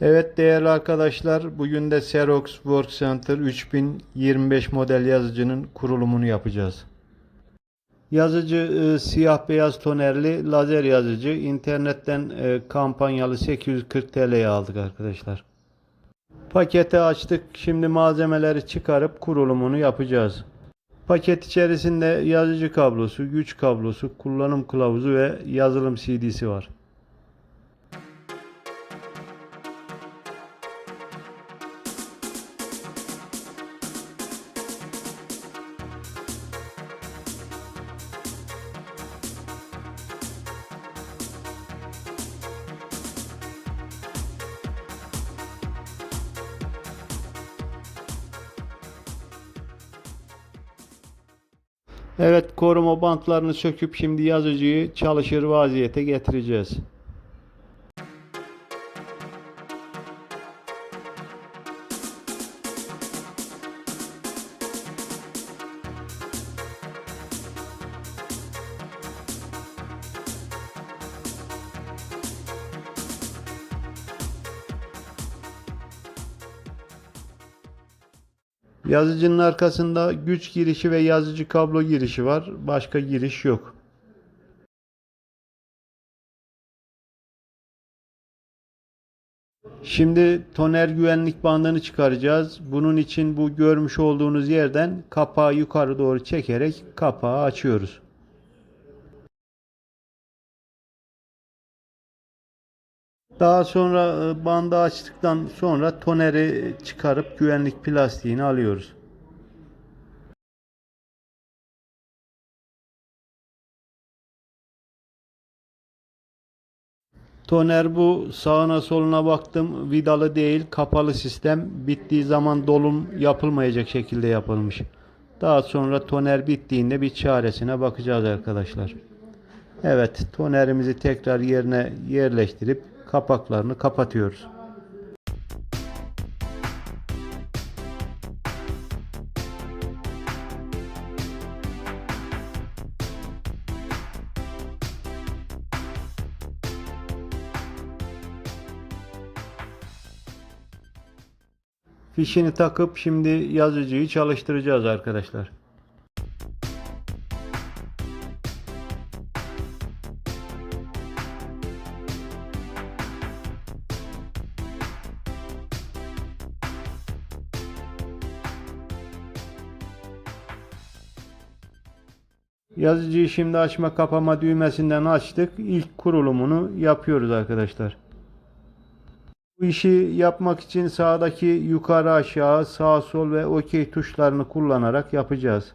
Evet değerli arkadaşlar, bugün de Xerox Work Center 3025 model yazıcının kurulumunu yapacağız. Yazıcı e, siyah beyaz tonerli lazer yazıcı. İnternetten e, kampanyalı 840 TL'ye aldık arkadaşlar. Paketi açtık. Şimdi malzemeleri çıkarıp kurulumunu yapacağız. Paket içerisinde yazıcı kablosu, güç kablosu, kullanım kılavuzu ve yazılım CD'si var. Evet koruma bantlarını söküp şimdi yazıcıyı çalışır vaziyete getireceğiz. Yazıcının arkasında güç girişi ve yazıcı kablo girişi var. Başka giriş yok. Şimdi toner güvenlik bandını çıkaracağız. Bunun için bu görmüş olduğunuz yerden kapağı yukarı doğru çekerek kapağı açıyoruz. Daha sonra e, bandı açtıktan sonra toneri çıkarıp güvenlik plastiğini alıyoruz. Toner bu sağına soluna baktım vidalı değil kapalı sistem bittiği zaman dolum yapılmayacak şekilde yapılmış. Daha sonra toner bittiğinde bir çaresine bakacağız arkadaşlar. Evet tonerimizi tekrar yerine yerleştirip kapaklarını kapatıyoruz. Fişini takıp şimdi yazıcıyı çalıştıracağız arkadaşlar. Yazıcıyı şimdi açma kapama düğmesinden açtık. İlk kurulumunu yapıyoruz arkadaşlar. Bu işi yapmak için sağdaki yukarı aşağı sağ sol ve OK tuşlarını kullanarak yapacağız.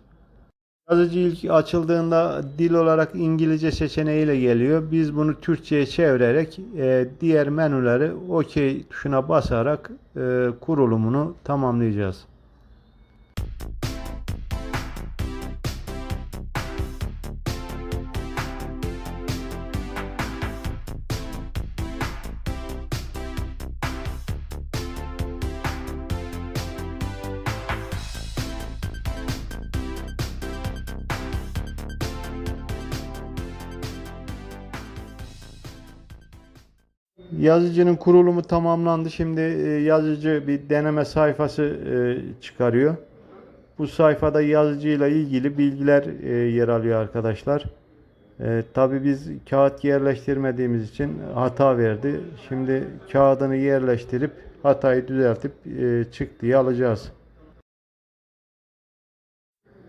Yazıcı ilk açıldığında dil olarak İngilizce seçeneğiyle geliyor. Biz bunu Türkçe'ye çevirerek e, diğer menüleri OK tuşuna basarak e, kurulumunu tamamlayacağız. Yazıcının kurulumu tamamlandı. Şimdi e, yazıcı bir deneme sayfası e, çıkarıyor. Bu sayfada yazıcıyla ilgili bilgiler e, yer alıyor arkadaşlar. Tabi biz kağıt yerleştirmediğimiz için hata verdi. Şimdi kağıdını yerleştirip hatayı düzeltip çıktıyı alacağız.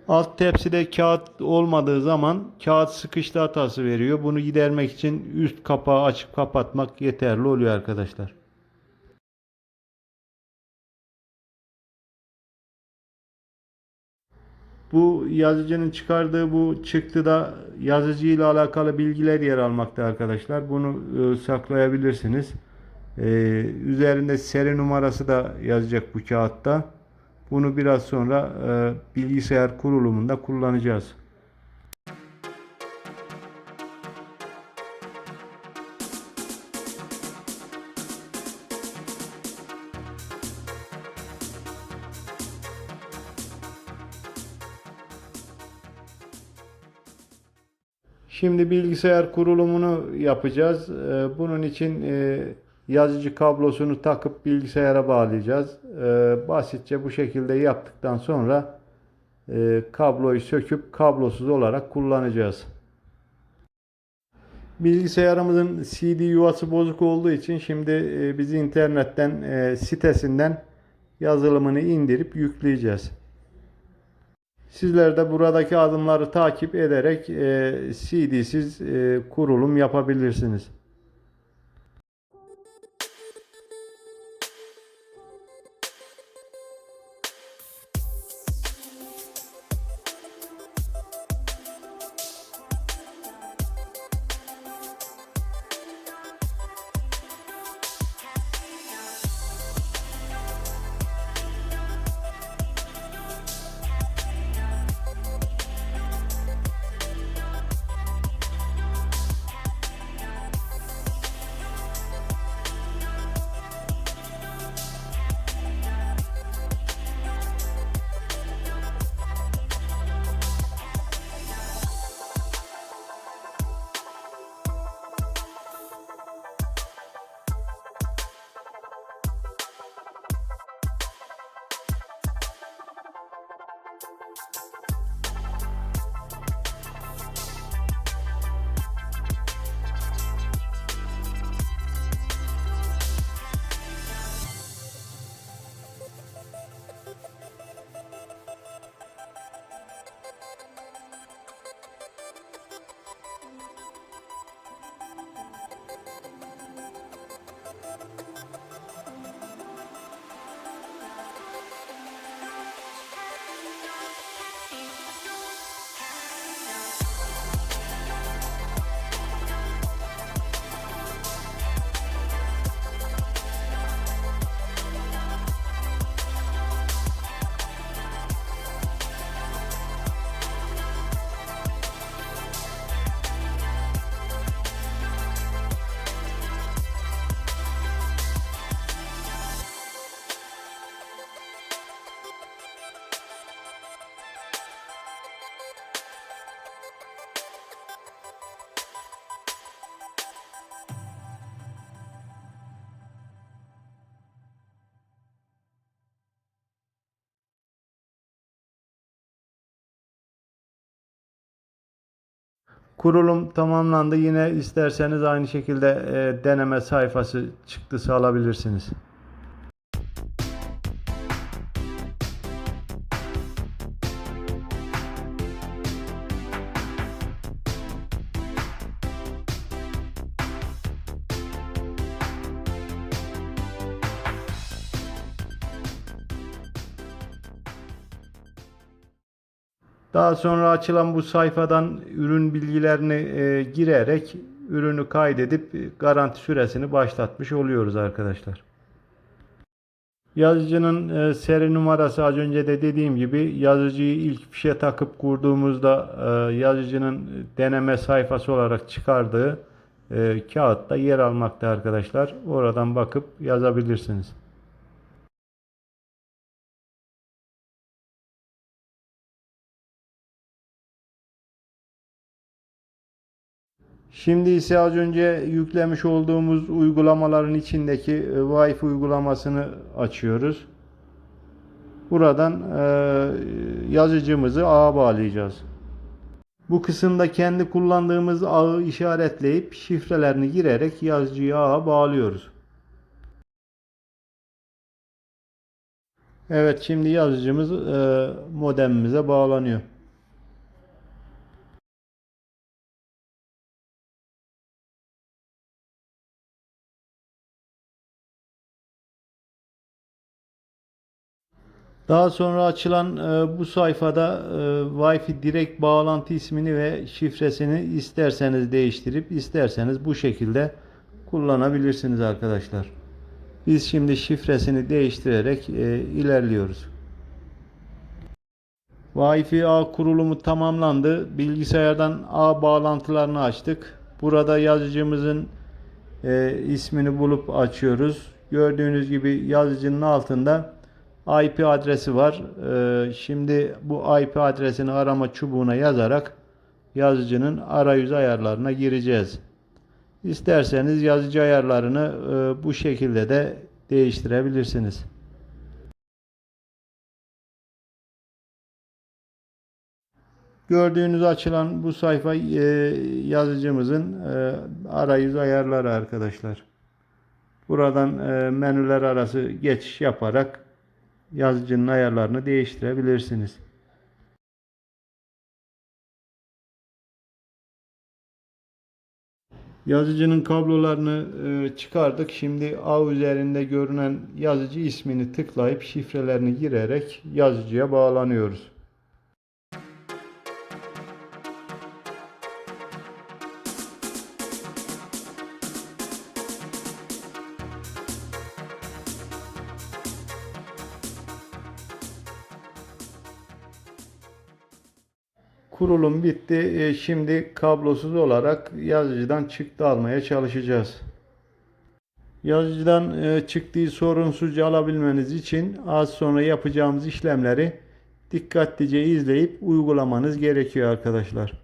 Alt tepside kağıt olmadığı zaman kağıt sıkıştı hatası veriyor. Bunu gidermek için üst kapağı açıp kapatmak yeterli oluyor arkadaşlar. Bu yazıcının çıkardığı bu çıktıda yazıcı ile alakalı bilgiler yer almakta arkadaşlar. Bunu e, saklayabilirsiniz. E, üzerinde seri numarası da yazacak bu kağıtta. Bunu biraz sonra e, bilgisayar kurulumunda kullanacağız. Şimdi bilgisayar kurulumunu yapacağız. Ee, Bunun için e, yazıcı kablosunu takıp bilgisayara bağlayacağız. Ee, basitçe bu şekilde yaptıktan sonra e, kabloyu söküp kablosuz olarak kullanacağız. Bilgisayarımızın CD yuvası bozuk olduğu için şimdi e, biz internetten e, sitesinden yazılımını indirip yükleyeceğiz. Sizler de buradaki adımları takip ederek e, CD'siz e, kurulum yapabilirsiniz. Kurulum tamamlandı. Yine isterseniz aynı şekilde e, deneme sayfası çıktısı alabilirsiniz. Daha sonra açılan bu sayfadan ürün bilgilerini e, girerek ürünü kaydedip garanti süresini başlatmış oluyoruz arkadaşlar. Yazıcının e, seri numarası az önce de dediğim gibi yazıcıyı ilk fişe takıp kurduğumuzda e, yazıcının deneme sayfası olarak çıkardığı e, kağıtta yer almakta arkadaşlar. Oradan bakıp yazabilirsiniz. Şimdi ise az önce yüklemiş olduğumuz uygulamaların içindeki e, Wi-Fi uygulamasını açıyoruz. Buradan e, yazıcımızı ağa bağlayacağız. Bu kısımda kendi kullandığımız ağı işaretleyip şifrelerini girerek yazıcıyı ağa bağlıyoruz. Evet şimdi yazıcımız e, modemimize bağlanıyor. Daha sonra açılan e, bu sayfada e, Wi-Fi direkt bağlantı ismini ve şifresini isterseniz değiştirip isterseniz bu şekilde kullanabilirsiniz arkadaşlar. Biz şimdi şifresini değiştirerek e, ilerliyoruz. Wi-Fi ağ kurulumu tamamlandı. Bilgisayardan ağ bağlantılarını açtık. Burada yazıcımızın e, ismini bulup açıyoruz. Gördüğünüz gibi yazıcının altında IP adresi var. Ee, şimdi bu IP adresini arama çubuğuna yazarak yazıcının arayüz ayarlarına gireceğiz. İsterseniz yazıcı ayarlarını e, bu şekilde de değiştirebilirsiniz. Gördüğünüz açılan bu sayfa e, yazıcımızın e, arayüz ayarları arkadaşlar. Buradan menüler arası geçiş yaparak yazıcının ayarlarını değiştirebilirsiniz. Yazıcının kablolarını e, çıkardık. Şimdi A üzerinde görünen yazıcı ismini tıklayıp şifrelerini girerek yazıcıya bağlanıyoruz. Kurulum bitti. E, Şimdi kablosuz olarak yazıcıdan çıktı almaya çalışacağız. Yazıcıdan e, çıktığı sorunsuzca alabilmeniz için az sonra yapacağımız işlemleri dikkatlice izleyip uygulamanız gerekiyor arkadaşlar.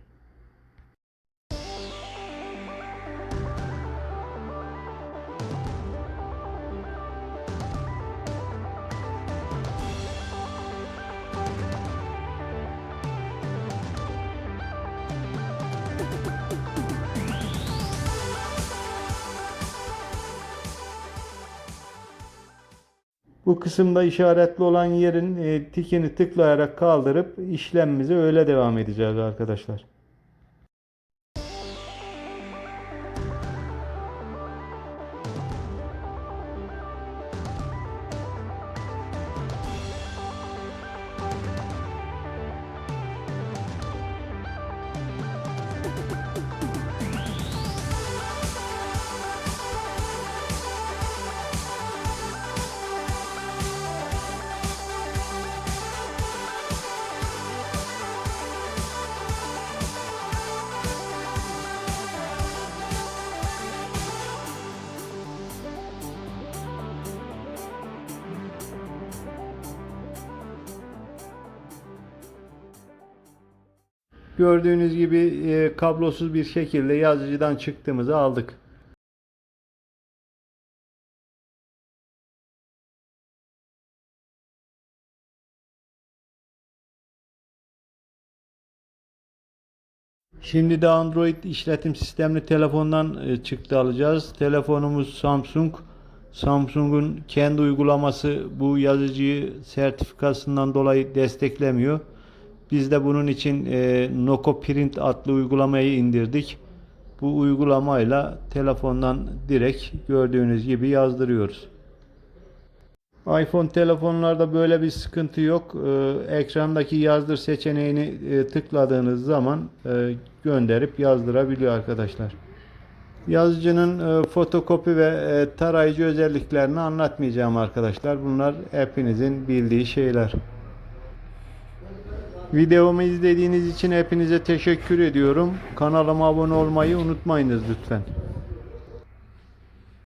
Bu kısımda işaretli olan yerin e, tikini tıklayarak kaldırıp işlemimize öyle devam edeceğiz arkadaşlar. Gördüğünüz gibi e, kablosuz bir şekilde yazıcıdan çıktığımızı aldık. Şimdi de Android işletim sistemli telefondan e, çıktı alacağız. Telefonumuz Samsung. Samsung'un kendi uygulaması bu yazıcıyı sertifikasından dolayı desteklemiyor. Biz de bunun için e, Noco Print adlı uygulamayı indirdik. Bu uygulamayla telefondan direkt gördüğünüz gibi yazdırıyoruz. iPhone telefonlarda böyle bir sıkıntı yok. Ee, ekrandaki yazdır seçeneğini e, tıkladığınız zaman e, gönderip yazdırabiliyor arkadaşlar. Yazıcının e, fotokopi ve e, tarayıcı özelliklerini anlatmayacağım arkadaşlar. Bunlar hepinizin bildiği şeyler. Videomu izlediğiniz için hepinize teşekkür ediyorum. Kanalıma abone olmayı unutmayınız lütfen.